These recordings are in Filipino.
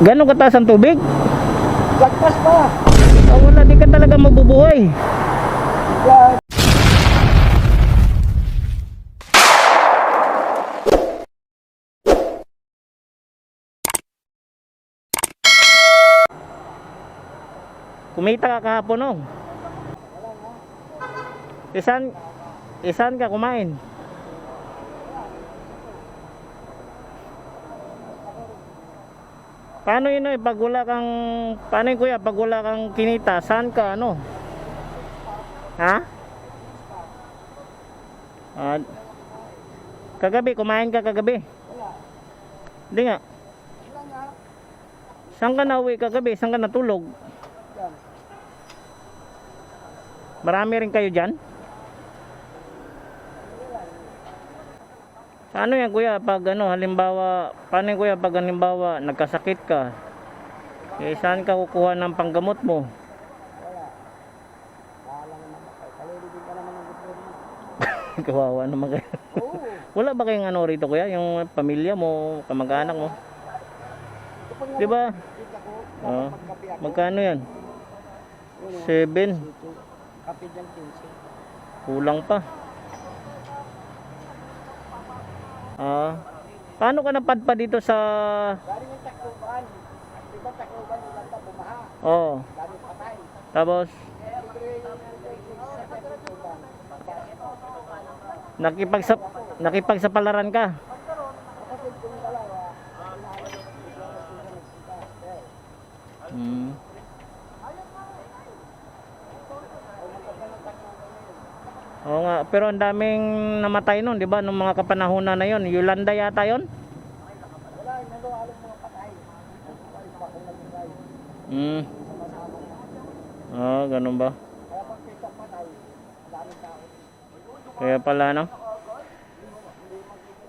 Gano'ng kataas ang tubig? Lagpas pa. Ah, wala, di ka talaga mabubuhay. Yan. Kumita ka kahapon, no? Isan, isan ka kumain? Paano yun eh, pag wala kang, paano yun kuya, pag wala kang kinita, saan ka, ano? Ha? Ah, kagabi, kumain ka kagabi? Hindi nga. Wala. Saan ka nauwi kagabi? Saan ka natulog? Yan. Marami rin kayo dyan? Paano yan kuya pag ano halimbawa paano yan kuya pag halimbawa nagkasakit ka eh saan ka kukuha ng panggamot mo Wala. Bahala naman ako. Kalilibig ka naman ng gusto kawawa naman kayo Oo. wala ba kayong ano rito kuya yung pamilya mo kamag-anak mo di ba Oo. ako. magkano yan Yun. 7 Ito. Kape dyan 15. kulang pa ah. Paano ka napadpa dito sa Galing bumaha? oh. Tapos? Nakipagsa nakipagsapalaran ka Kapatid kong dalawa, inaayos ko sila na sila nagpunta. Eh, Hmm. Oo nga, pero ang daming namatay nun, di ba? Nung mga kapanahonan na yon, Yolanda yata yon. Na. Oo, ganun ba? Kaya pala, no?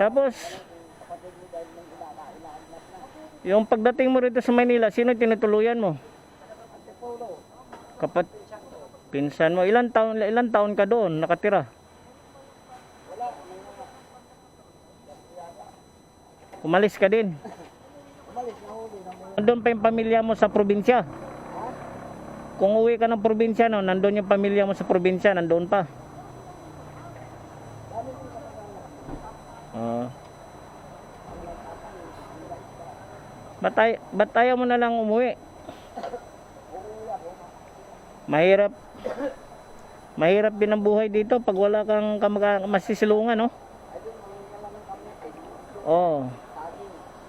Tapos, Kapatid yung pagdating mo rito sa Manila, sino tinutuluyan mo? Antipolo, Kapat pinsan mo. Ilan taon ilan taon ka doon nakatira? Umalis ka din. umalis na huli na Nandun pa yung pamilya mo sa probinsya. Kung uwi ka ng probinsya, no, nandun yung pamilya mo sa probinsya, nandun pa. Ah. ba't, ay, ba't ayaw mo na lang umuwi? Mahirap. Mahirap din ang buhay dito pag wala kang kamag masisilungan, no? Oo.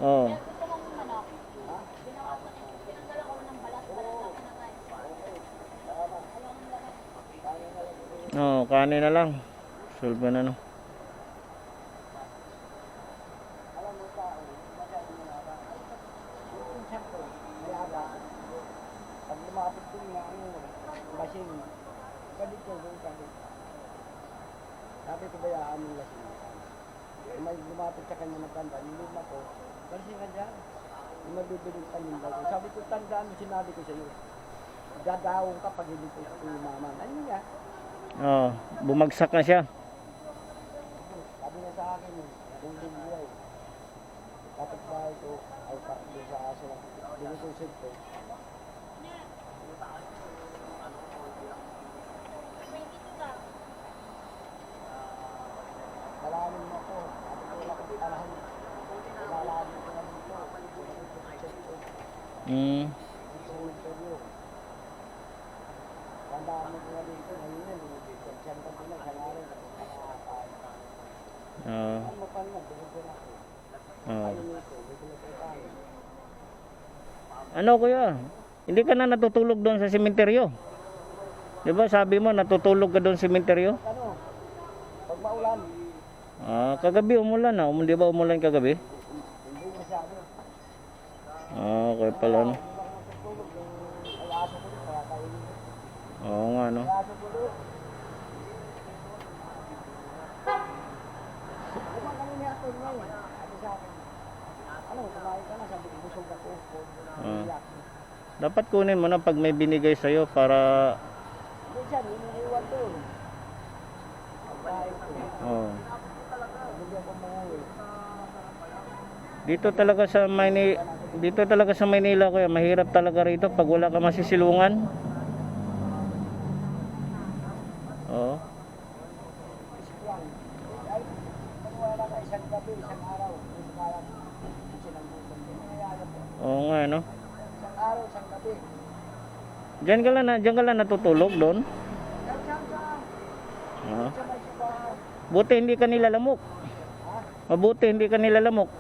Oo. Oo, kanin na lang. Solve na, no? Pag lumapit ko yung ano, lasing, balik ko, doon balik. Sabi ko bayaan yung lasing. Kung may lumapit sa kanya matanda, hindi na ko, lasing ka dyan. Yung paninda ko. Sabi ko, tandaan mo, sinabi ko sa iyo. Dadawong ka pag hindi ko umaman. Ano nga? Oo, bumagsak na siya. Sabi niya sa akin, kung hindi buhay. Kapit bahay ko, ay paklo sa aso. Hindi ko ko. Malalim na po. Sabi ko, wala kong panahon. Malalalim ko na dito. Mm. Dito yung interview. Tandaan mo ko na dito. Ngayon yun. Diyan ka din sa ngayon. Oo. Ano mo pa naman? Bigyan ako. Oo. Ayun ito. Bigyan ko tayo. Ano kuya? Hindi ka na natutulog doon sa sementeryo. 'Di ba sabi mo natutulog ka doon sa sementeryo? Ano? Pag maulan, Ah, kagabi umulan na. Um, 'Di ba umulan kagabi? masyado. Ah, okay pala no. Oo nga no. Ah. Dapat kunin mo na pag may binigay sa para oh. Dito talaga sa Mani dito talaga sa Maynila kuya, mahirap talaga rito pag wala ka masisilungan. Oo. Oo nga, no? Diyan ka lang, na, diyan ka lang natutulog doon. Oo. Buti hindi ka nilalamok. Mabuti hindi ka nilalamok. Ano?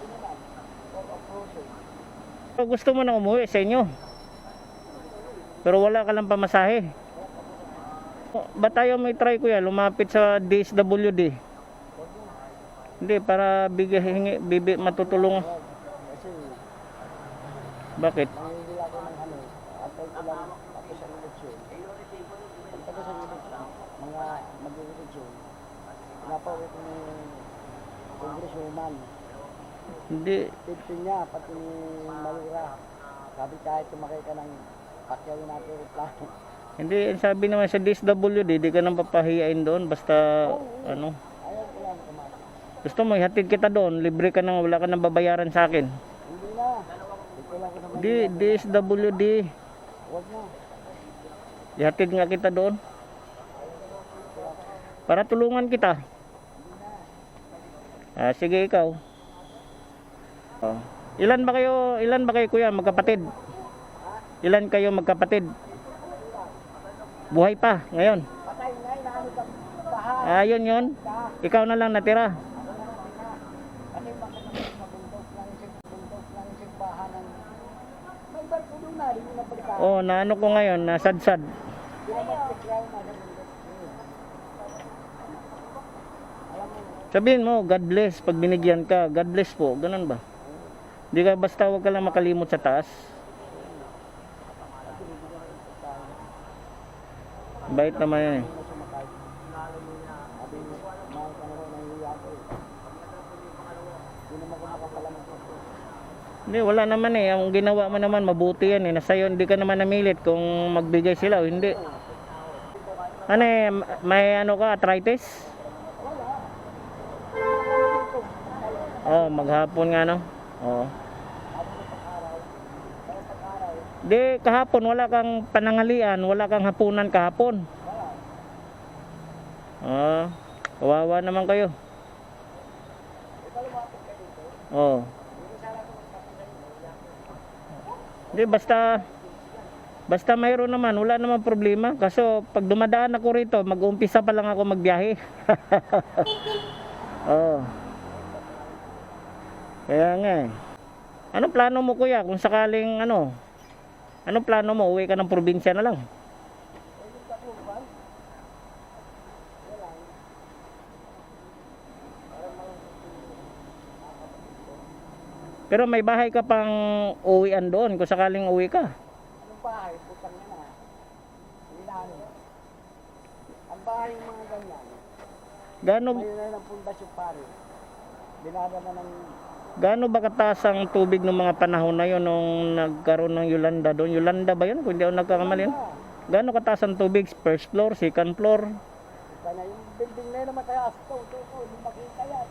Hindi naman. For a process. Kung gusto mo na umuwi sa inyo. Pero wala ka lang pamasahe. O, Ba't tayo may try kuya? Lumapit sa DSWD. Hindi, para bigay, hingi, bibi, matutulungan. Kasi, Bakit? nangingi ako ng ano, atay ko lang tapos ang eleksyon. Pag tapos ang eleksyon, mga mag-eleksyon, pinapawit ko ni congresswoman. Hindi, Tipin niya, pati ni Malura. Sabi kahit tumakay ka ng pakyawin natin yung plano. hindi, sabi naman sa DSWD, di ka nang papahiyain doon. Basta, ano, Ayaw ko lang tumakay. gusto mo, ihatid kita doon. Libre ka nang, wala ka nang babayaran sa akin. Hindi na. Dito lang ko sa Di, Manila. DSWD. Huwag na. Ihatid nga kita doon. Para tulungan kita. Ah, sige ikaw. Oh. Ilan ba kayo, ilan ba kayo kuya magkapatid? Ilan kayo magkapatid? Buhay pa ngayon. Bahay. Ah, yun yun. Ka. Ikaw na lang natira. Oh, na ano ko ngayon, na sa bundok. Alam mo, Sabihin mo, God bless pag binigyan ka. God bless po, ganun ba? Hindi ka basta wag ka lang makalimot sa taas. Bait naman yan eh. hindi wala naman eh. Ang ginawa mo naman, mabuti yan eh. Nasa iyo, hindi ka naman namilit kung magbigay sila o hindi. Ano eh, may ano ka, arthritis? Oh, maghapon nga no. Oo. Di, kahapon wala kang panangalian, wala kang hapunan kahapon. Ah, kawawa naman kayo. Oh. Di basta basta mayroon naman, wala naman problema. Kaso pag dumadaan ako rito, mag-umpisa pa lang ako magbiyahe. oh. Kaya nga eh. Anong plano mo kuya kung sakaling ano? Anong plano mo? Uwi ka ng probinsya na lang. Pero may bahay ka pang uwian doon kung sakaling uwi ka. Anong bahay? Putang na na. Hindi na ano. Ang bahay ng mga ganyan, Gaano may na ng pundasyon pare. Binada na ng gaano ba kataas ang tubig ng mga panahon na yon nung nagkaroon ng Yolanda doon? Yolanda ba yun? Kung hindi ako nagkakamali. Gaano kataas ang tubig? First floor, second floor? Ika na yung building na naman kaya ito, ito, hindi makita yan.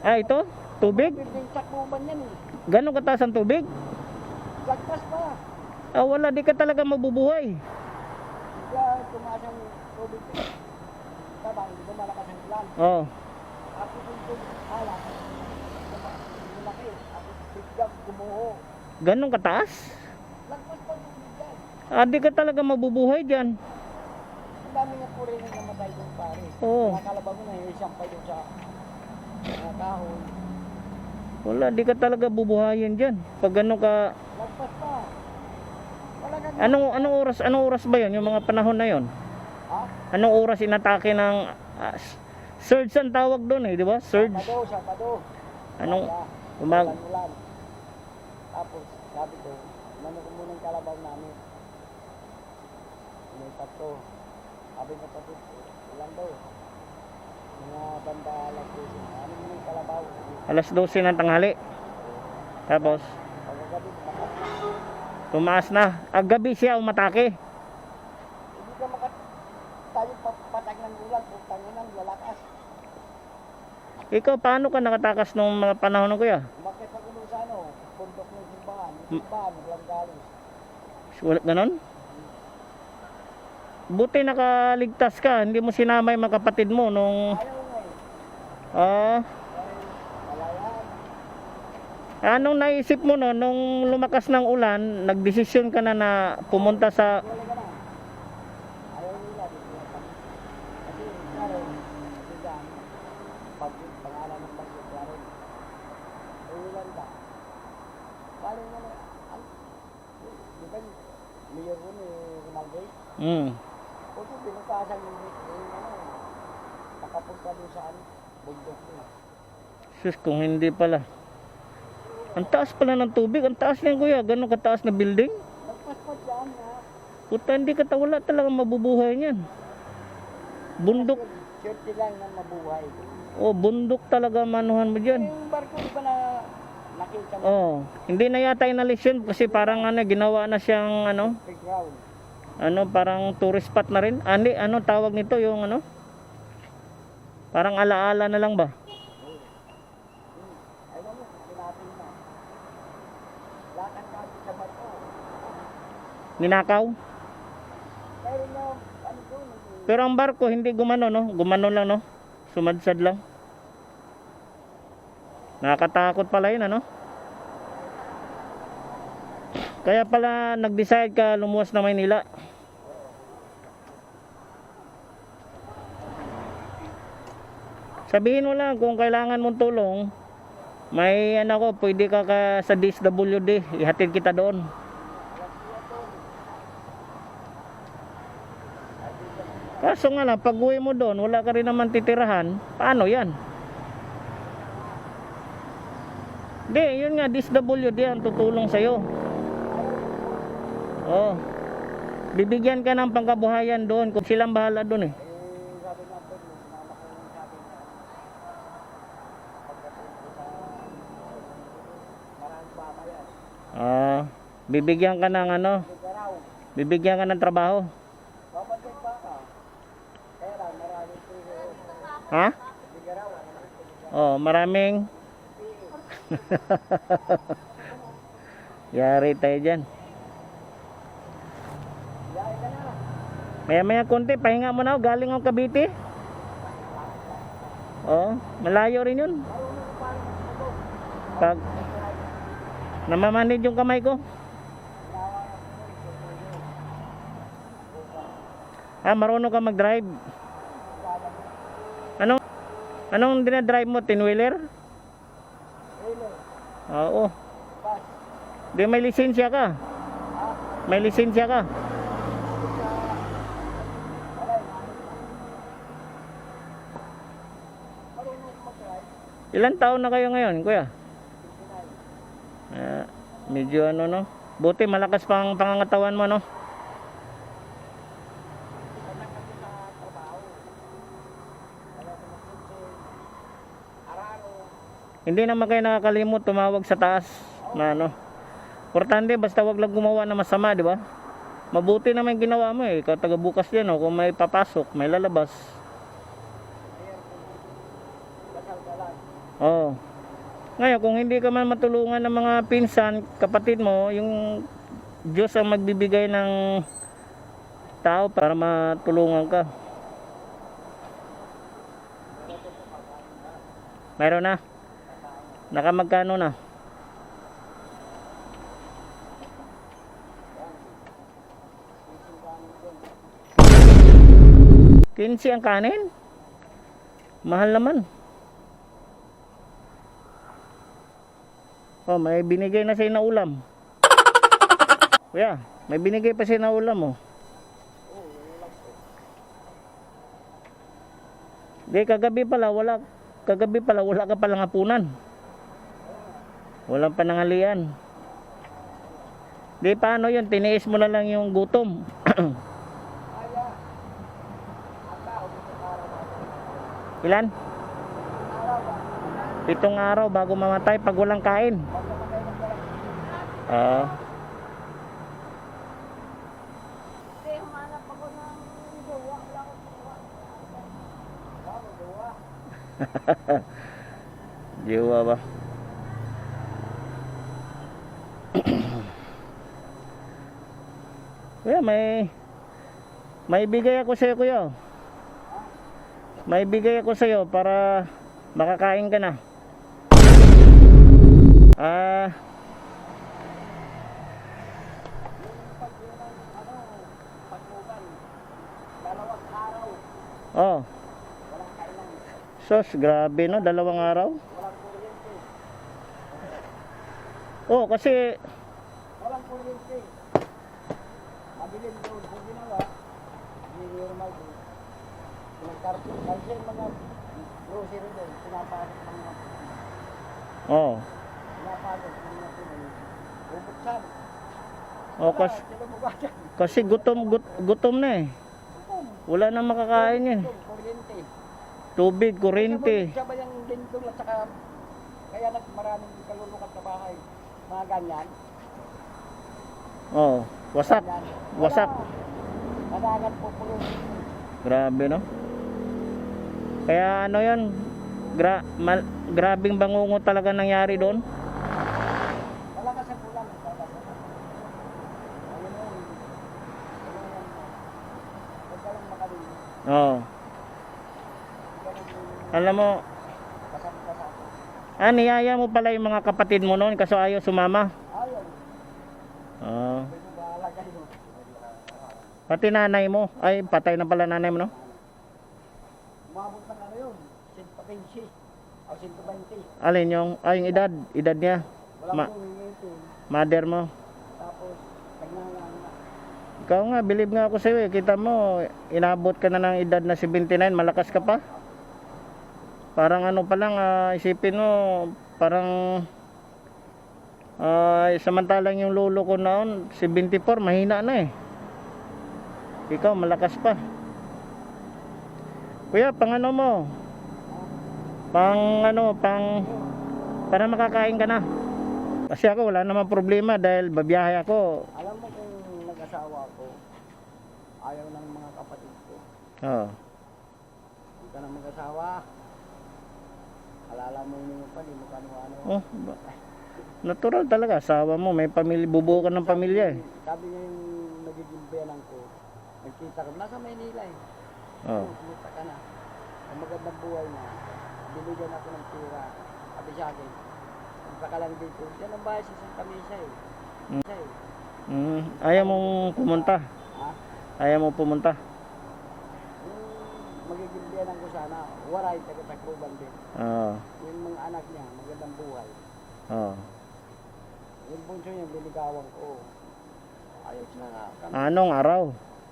Ah, ito? Tubig? Building sakbuban yan eh. Gaano kataas ang tubig? Lagpas pa. Ah, wala. Di ka talaga mabubuhay. Kaya tumaas ang tubig. Tama, hindi malakas ang ulan? Oh. Tapos yung tubig, alak. Lumaki. Tapos biglang Ganon kataas? Ah, di ka talaga mabubuhay dyan. Ang dami nga po rin ang namatay doon pare. Oo. Nakakalaban mo na yung isang pa doon sa mga kahoy. Wala, di ka talaga bubuhayin dyan. Pag gano'n ka... Lagpas pa. Wala kang... Anong, anong oras, anong oras ba yon Yung mga panahon na yon Ha? Anong oras inatake ng... s- surge ang tawag doon eh, di ba? Surge. Sabado, Sabado. Anong... Kaya, Umag... Tapos, sabi ko, mano ko muna yung kalabaw namin. May tatlo. Sabi ng ko, ulan daw. Mga banda alas 12. Ano muna yung kalabaw? Alas 12 ng tanghali. Tapos, Pagkagabi, tumaas na. Ang gabi siya umatake. Hindi ka makat... Tayo ng ulan, putang ina, lalakas. Ikaw, paano ka nakatakas nung mga panahon ng kuya? Umakit ako doon sa ano, pundok ng simbahan. Yung simbahan, walang galos. Wala ganon? Buti nakaligtas ka, hindi mo sinama yung mga kapatid mo nung... Nga eh. Ah, anong naisip mo no, nung lumakas ng ulan, nagdesisyon ka na na pumunta sa... Wala ka ba, mayor ko ni Ronaldo, Hmm. o kung pinutasan yung, yung ano, nakapunta doon sa ano, bundok niya. Sus, kung hindi pala. Ang taas pala ng tubig, ang taas niyan kuya, ganun kataas na building. Nagpaspat yan na. Puta, hindi ka wala talaga mabubuhay niyan. Bundok, Swerte lang na mabuhay. oh, bundok talaga manuhan mo diyan. Yung barko ba na nakita? Oh, hindi na yata inalis yun kasi parang ano, ginawa na siyang ano, Background. ano, parang tourist spot na rin. Ani, ano tawag nito yung ano? Parang alaala na lang ba? Ninakaw. Pero ang barko hindi gumano no, gumano lang no. Sumadsad lang. Nakakatakot pala yun ano. Kaya pala nag-decide ka lumuwas na Maynila. Sabihin mo lang kung kailangan mong tulong, may ano ko, pwede ka, ka sa DSWD, ihatid kita doon. Kaso nga lang, pag uwi mo doon, wala ka rin naman titirahan, paano yan? Di, yun nga, DSWD ang tutulong sa'yo. Oh. Bibigyan ka ng pangkabuhayan doon kung silang bahala doon eh. Ah, bibigyan ka ng ano, bibigyan ka ng trabaho. Ha? Oh, maraming Yari tayo dyan. Maya maya konti, pahinga mo na ako. Galing ang Cavite. Oh, malayo rin yun. Pag namamanid yung kamay ko. Ah, marunong ka mag-drive. Anong Anong dinadrive mo? Tin-wheeler? Oo. Di may lisensya ka. May lisensya ka. Ilan taon na kayo ngayon, kuya? Ah, medyo ano no. Buti malakas pang pangangatawan mo no. Anak kami sa trabaho. Kaya ko magkutsi. Araro. Hindi naman kayo nakakalimot tumawag sa taas na ano. Importante basta wag lang gumawa ng masama, di ba? Mabuti naman ginawa mo eh. Ikaw taga bukas yan oh. Kung may papasok, may lalabas. Oo. Ngayon, kung hindi ka man matulungan ng mga pinsan, kapatid mo, yung Diyos ang magbibigay ng tao para matulungan ka. Meron na. Nakamagkano na? Kinsi ang kanin? Mahal naman. Oh, may binigay na sa'yo na ulam. Kuya, may binigay pa sa'yo na ulam oh. Di, kagabi pala, wala, kagabi pala, wala ka palang hapunan. Walang panangalian. Di, paano yun? Tiniis mo na lang yung gutom. Ba? Ilan? Ba? Pitong araw bago mamatay pag walang kain. Ah. Hindi, humanap ako ng jowa. Wala akong jowa. Wala akong jowa. Jiwa ba? Kuya, may may bigay ako sa'yo, kuya. May bigay ako sa'yo para makakain ka na. Ah, araw, oh. Sos, grabe no, dalawang araw. Oh, kasi walang kuryente. Mabilin doon, kung ginawa, hindi normal doon. Pinagkarto, kasi mga grocery doon, pinapasok ng mga, oh. pinapasok ng mga Pinoy. Bubuksan. Oh, kas, Wala, kinabukasan. kasi gutom gut, gutom na eh. Wala na makakain yan. Tubig, kuryente. Siya ba yung lindong at saka kaya nag maraming kalulukat sa bahay. Mga ganyan. Oh, wasak. wasak. Wala. Po pulo. Grabe no. Kaya ano 'yon? Gra mal, grabing bangungot talaga nangyari doon. Wala ka sa pulang. Makalili. Oh. Alam mo, ah, niyaya mo pala yung mga kapatid mo noon kaso ayaw sumama. Ayun. Oh. Pati nanay mo. Ay, patay na pala nanay mo no? Umabot ng ano yun. 115. O 120. Alin yung, ay yung edad, edad niya. Wala Ma-. Mother mo. Tapos, nagnangang na. Ikaw nga, believe nga ako sa'yo eh. Kita mo, inabot ka na ng edad na 79, malakas ka pa. Parang ano pa lang, ah, isipin mo, parang ah, samantalang yung lolo ko noon, 74, mahina na eh. Ikaw, malakas pa. Kuya, pang ano mo? Pang ano, pang para makakain ka na. Kasi ako wala namang problema dahil babiyahe ako. Alam mo kung nag-asawa ko, ayaw ng mga kapatid ko. Oo. Hindi ka na mag-asawa. Alala mo yung pa, di mo kano ano. Oh, ba- natural talaga. Asawa mo, may pamilya, bubuo ka ng pamilya eh. Sabi niya yung nagiging ko, nagkita ka, nasa Maynila eh. Oh. Oh. Kumita ka na. Ang magandang buhay na, binigyan ako ng pira. Sabi sa akin, punta ka lang dito. Yan ang bahay sa isang kamisa eh. Mm. Siya eh. Mm, ayaw mong pumunta. Ha? Ayaw mong pumunta. Yung magiging biyanan ko sana, waray, taga-takbuban din. Oo. Yung mga anak niya, magandang buhay. Oo. Yung bunso niya, liligawan ko. Ayos na nga. Kami, Anong araw?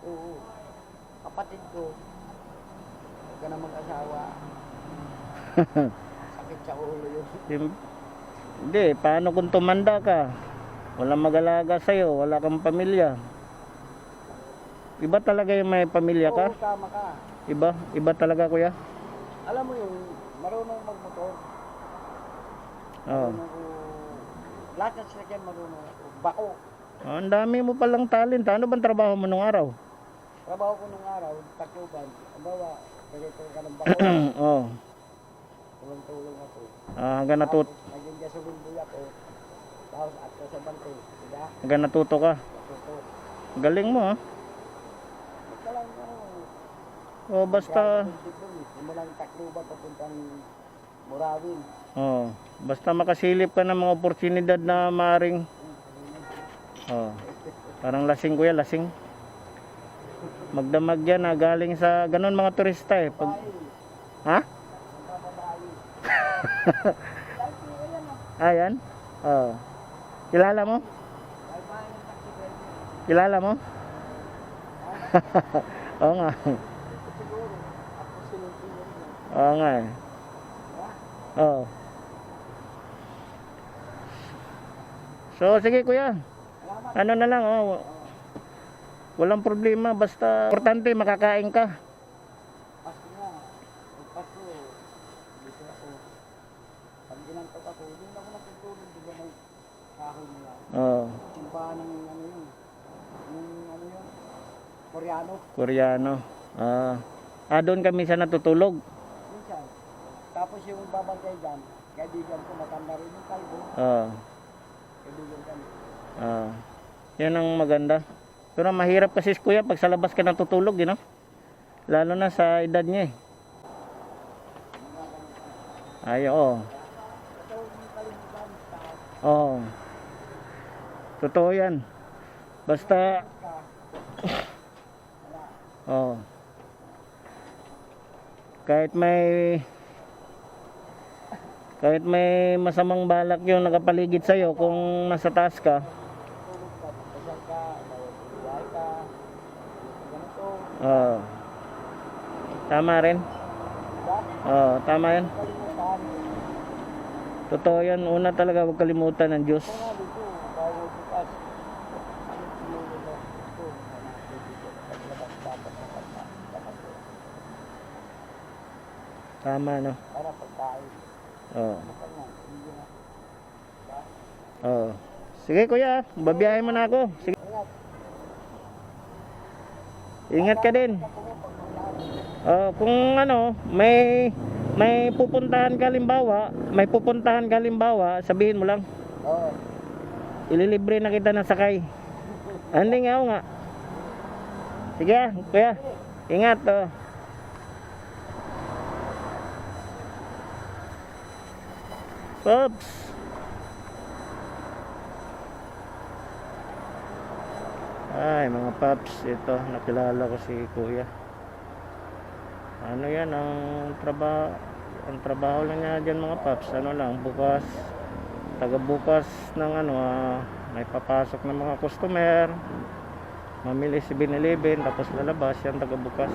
Oo. Kapatid ko, huwag ka na mag-asawa. Sakit sa ulo yun. Sim- Hindi, paano kung tumanda ka? Walang mag-alaga sa'yo, wala kang pamilya. Iba talaga yung may pamilya ka? Oo, tama ka. Iba? Iba talaga kuya? Alam mo yung marunong magmotor. Oo. Marunong ko, lahat ng sasakyan marunong ako. Bako. Oh, ang dami mo palang talent. Ano bang trabaho mo nung araw? Trabaho ko nung araw, takuban. Ang bawa, ganito ka ng bako. oh. Tulong-tulong ako. Ah, hanggang, natut naging gasolin buya ko. Tapos, at sa bante. Diba? hanggang natuto ka. Tuto. Galing mo ha. Basta lang, ano, Oh, basta Hindi mo lang takluban papuntang Murawin. oh, basta makasilip ka ng mga oportunidad na maring oh, parang lasing kuya, lasing. Magdamag yan na galing sa ganun mga turista eh. Pag, ha? Ayan. Oh. Kilala mo? Kilala mo? Oo nga. Oo nga eh. Oo. So, sige kuya. Ano na lang, oh. Walang problema, basta importante makakain ka. Pasko nga. Pag Pasko, dito ako. Pag ginantok ako, hindi ako natutulog. Di ba may kahoy nila? Oh, Simbahan ng ano yun. Yung ano yun. Koreano. Koreano. Ah, ah doon kami sa natutulog. Minsan. Tapos yung babantay dyan, kaibigan ko matanda rin yung kalbo. Oo. Kaibigan kami. Ah, yan ang maganda. Pero mahirap kasi kuya pag sa labas ka natutulog, you know? Lalo na sa edad niya eh. Ay, oo. Oo. Totoo yan. Basta... Oo. Kahit may... Kahit may masamang balak yung nakapaligid sa'yo kung nasa taas ka, Tulog ka, pasal ka, bawal ka, ganito. Oo. Tama rin. Oo, tama yan. Totoo yan. Una talaga huwag kalimutan ng Diyos. Tama, no? Para pagkain. Oo. Oo. Sige kuya, babiyahe mo na ako. Sige. Ingat. Ka din. Oo, kung ano, may may pupuntahan ka limbawa, may pupuntahan ka limbawa, sabihin mo lang, Oo. ililibre na kita ng sakay. Hindi nga, nga. Sige, kuya. Ingat, oh. Pops. Ay, mga paps, ito, nakilala ko si kuya. Ano yan, ang trabaho, ang trabaho lang niya dyan mga paps, ano lang, bukas, taga bukas ng ano, ah, may papasok ng mga customer, mamili si Binilibin, tapos lalabas, yan taga bukas.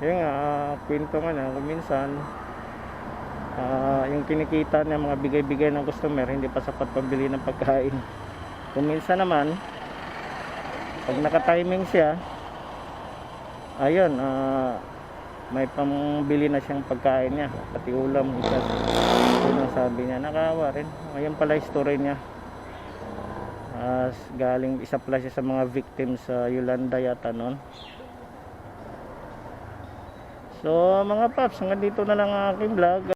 Yun nga, ah, kwento nga kung minsan, ah, yung kinikita niya mga bigay-bigay ng customer, hindi pa sapat pambili ng pagkain. Kung minsan naman, pag naka-timing siya, ayun, ah, may pambili na siyang pagkain niya, pati ulam, isa. Yun ang sabi niya, nakawa rin. Ayun pala story niya. As galing isa pala siya sa mga victims sa Yolanda yata noon. So mga paps, hanggang dito na lang ang aking vlog.